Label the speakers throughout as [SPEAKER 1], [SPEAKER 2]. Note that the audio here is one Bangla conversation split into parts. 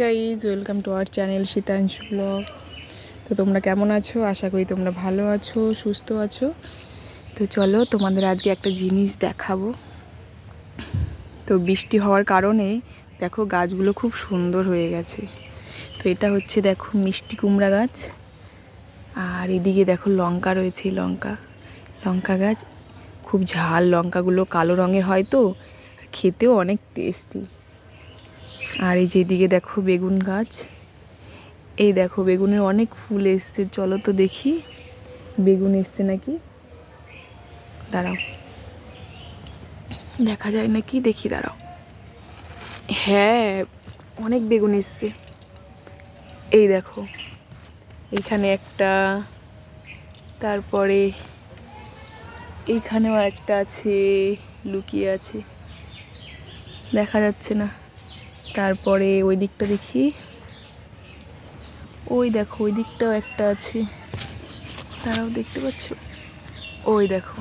[SPEAKER 1] Guys welcome to our channel Shitangshu blog তো তোমরা কেমন আছো? আশা করি তোমরা ভালো আছো, সুস্থ আছো। তো চলো, তোমাদের আজকে একটা জিনিস দেখাবো। তো বৃষ্টি হওয়ার কারণে, দেখো গাছগুলো খুব সুন্দর হয়ে গেছে। তো এটা হচ্ছে, দেখো, মিষ্টি কুমড়া গাছ। আর এদিকে দেখো, লঙ্কা রয়েছে, লঙ্কা। লঙ্কা গাছ, খুব ঝাল, লঙ্কাগুলো কালো রঙের হয় তো খেতেও অনেক টেস্টি আর এই যেদিকে দেখো বেগুন গাছ। এই দেখো বেগুনের অনেক ফুল এসছে। চলো তো দেখি। বেগুন এসছে নাকি? দাঁড়াও। দেখা যায় নাকি? দেখি, দাঁড়াও। হ্যাঁ অনেক বেগুন এসছে। এই দেখো, এইখানে একটা, তারপরে এইখানেও একটা আছে, লুকিয়ে আছে। দেখা যাচ্ছে না। তারপরে ওই দিকটা দেখি। ওই দেখো, ওই দিকটাও একটা আছে। তারাও দেখতে পাচ্ছ? ওই দেখো।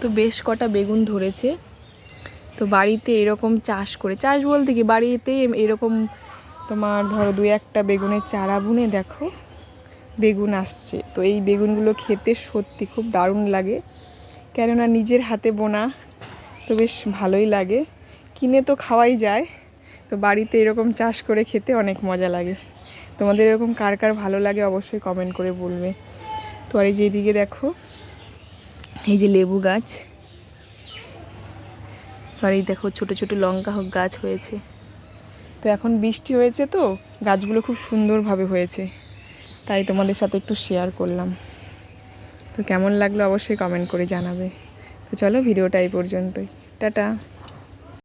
[SPEAKER 1] তো বেশ কটা বেগুন ধরেছে। তো বাড়িতে এরকম চাষ করে, চাষ বলতে কি? বাড়িতে এরকম তোমার ধরো দু একটা বেগুনের চারা বুনে দেখো, বেগুন আসছে। তো এই বেগুনগুলো খেতে সত্যি খুব দারুণ লাগে। কেননা নিজের হাতে বোনা তো বেশ ভালোই লাগে। কিনে তো খাওয়াই যায়। তো বাড়িতে এরকম চাষ করে খেতে অনেক মজা লাগে। তোমাদের এরকম কার কার ভালো লাগে অবশ্যই কমেন্ট করে বলবে। তো আর এই যে এদিকে দেখো, এই যে লেবু গাছ। তো আর এই দেখো ছোটো ছোটো লঙ্কা হোক গাছ হয়েছে। তো এখন বৃষ্টি হয়েছে তো, গাছগুলো খুব সুন্দরভাবে হয়েছে। তাই তোমাদের সাথে একটু শেয়ার করলাম। তো কেমন লাগল অবশ্যই কমেন্ট করে জানাবে। তো চলো ভিডিওটা এই পর্যন্তই। টাটা।